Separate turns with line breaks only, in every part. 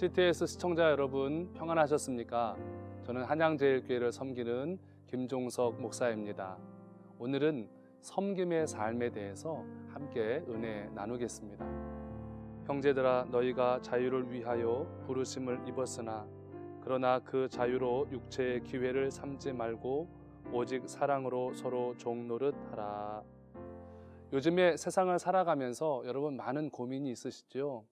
CTS 시청자 여러분 평안하셨습니까? 저는 한양제일교회를 섬기는 김종석 목사입니다. 오늘은 섬김의 삶에 대해서 함께 은혜 나누겠습니다. 형제들아 너희가 자유를 위하여 부르심을 입었으나 그러나 그 자유로 육체의 기회를 삼지 말고 오직 사랑으로 서로 종노릇 하라. 요즘에 세상을 살아가면서 여러분 많은 고민이 있으시죠?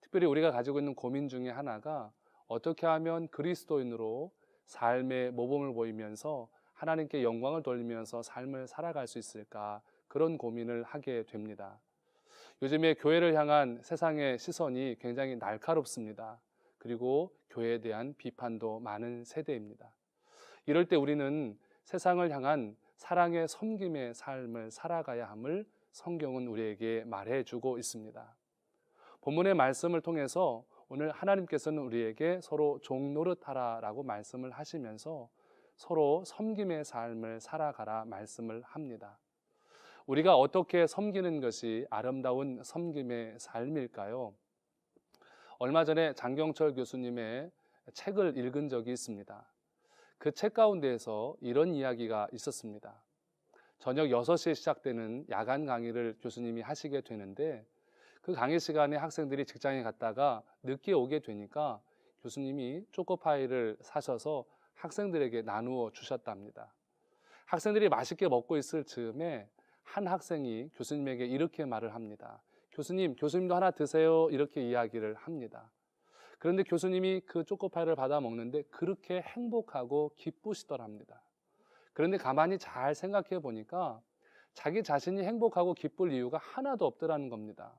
특별히 우리가 가지고 있는 고민 중에 하나가 어떻게 하면 그리스도인으로 삶의 모범을 보이면서 하나님께 영광을 돌리면서 삶을 살아갈 수 있을까 그런 고민을 하게 됩니다. 요즘에 교회를 향한 세상의 시선이 굉장히 날카롭습니다. 그리고 교회에 대한 비판도 많은 세대입니다. 이럴 때 우리는 세상을 향한 사랑의 섬김의 삶을 살아가야 함을 성경은 우리에게 말해주고 있습니다. 본문의 말씀을 통해서 오늘 하나님께서는 우리에게 서로 종노릇하라라고 말씀을 하시면서 서로 섬김의 삶을 살아가라 말씀을 합니다. 우리가 어떻게 섬기는 것이 아름다운 섬김의 삶일까요? 얼마 전에 장경철 교수님의 책을 읽은 적이 있습니다. 그 책 가운데에서 이런 이야기가 있었습니다. 저녁 6시에 시작되는 야간 강의를 교수님이 하시게 되는데 그 강의 시간에 학생들이 직장에 갔다가 늦게 오게 되니까 교수님이 초코파이를 사셔서 학생들에게 나누어 주셨답니다. 학생들이 맛있게 먹고 있을 즈음에 한 학생이 교수님에게 이렇게 말을 합니다. 교수님, 교수님도 하나 드세요. 이렇게 이야기를 합니다. 그런데 교수님이 그 초코파이를 받아 먹는데 그렇게 행복하고 기쁘시더랍니다. 그런데 가만히 잘 생각해 보니까 자기 자신이 행복하고 기쁠 이유가 하나도 없더라는 겁니다.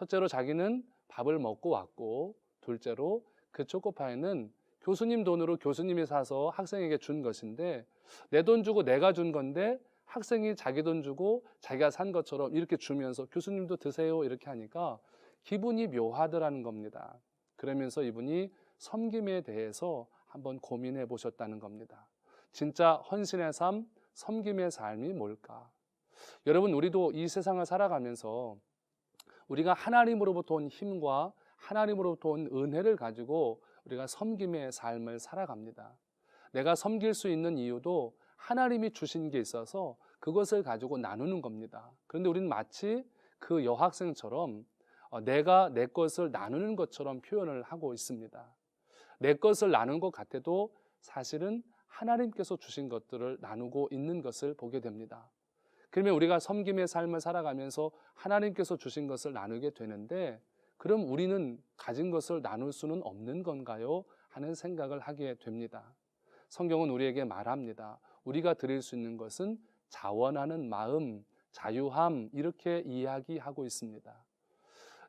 첫째로 자기는 밥을 먹고 왔고, 둘째로 그 초코파이는 교수님 돈으로 교수님이 사서 학생에게 준 것인데, 내 돈 주고 내가 준 건데, 학생이 자기 돈 주고 자기가 산 것처럼 이렇게 주면서 교수님도 드세요 이렇게 하니까 기분이 묘하더라는 겁니다. 그러면서 이분이 섬김에 대해서 한번 고민해 보셨다는 겁니다. 진짜 헌신의 삶, 섬김의 삶이 뭘까? 여러분, 우리도 이 세상을 살아가면서 우리가 하나님으로부터 온 힘과 하나님으로부터 온 은혜를 가지고 우리가 섬김의 삶을 살아갑니다. 내가 섬길 수 있는 이유도 하나님이 주신 게 있어서 그것을 가지고 나누는 겁니다. 그런데 우리는 마치 그 여학생처럼 어, 내가 내 것을 나누는 것처럼 표현을 하고 있습니다. 내 것을 나눈 것 같아도 사실은 하나님께서 주신 것들을 나누고 있는 것을 보게 됩니다. 그러면 우리가 섬김의 삶을 살아가면서 하나님께서 주신 것을 나누게 되는데 그럼 우리는 가진 것을 나눌 수는 없는 건가요? 하는 생각을 하게 됩니다. 성경은 우리에게 말합니다. 우리가 드릴 수 있는 것은 자원하는 마음, 자유함 이렇게 이야기하고 있습니다.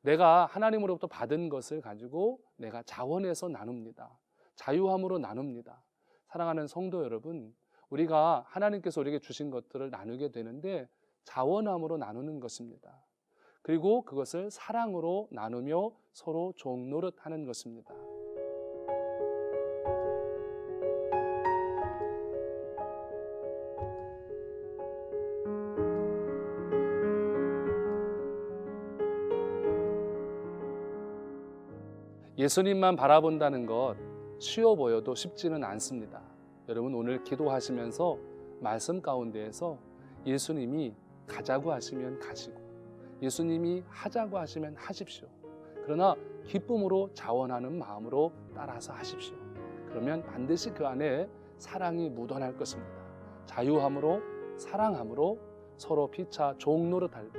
내가 하나님으로부터 받은 것을 가지고 내가 자원해서 나눕니다. 자유함으로 나눕니다. 사랑하는 성도 여러분, 우리가 하나님께서 우리에게 주신 것들을 나누게 되는데 자원함으로 나누는 것입니다. 그리고 그것을 사랑으로 나누며 서로 종노릇 하는 것입니다. 예수님만 바라본다는 것 쉬워 보여도 쉽지는 않습니다. 여러분 오늘 기도하시면서 말씀 가운데에서 예수님이 가자고 하시면 가시고 예수님이 하자고 하시면 하십시오. 그러나 기쁨으로 자원하는 마음으로 따라서 하십시오. 그러면 반드시 그 안에 사랑이 묻어날 것입니다. 자유함으로 사랑함으로 서로 피차 종노릇할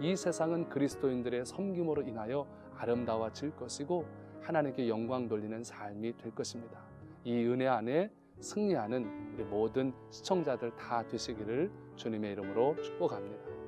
때이 세상은 그리스도인들의 섬김으로 인하여 아름다워질 것이고 하나님께 영광 돌리는 삶이 될 것입니다. 이 은혜 안에 승리하는 우리 모든 시청자들 다 되시기를 주님의 이름으로 축복합니다.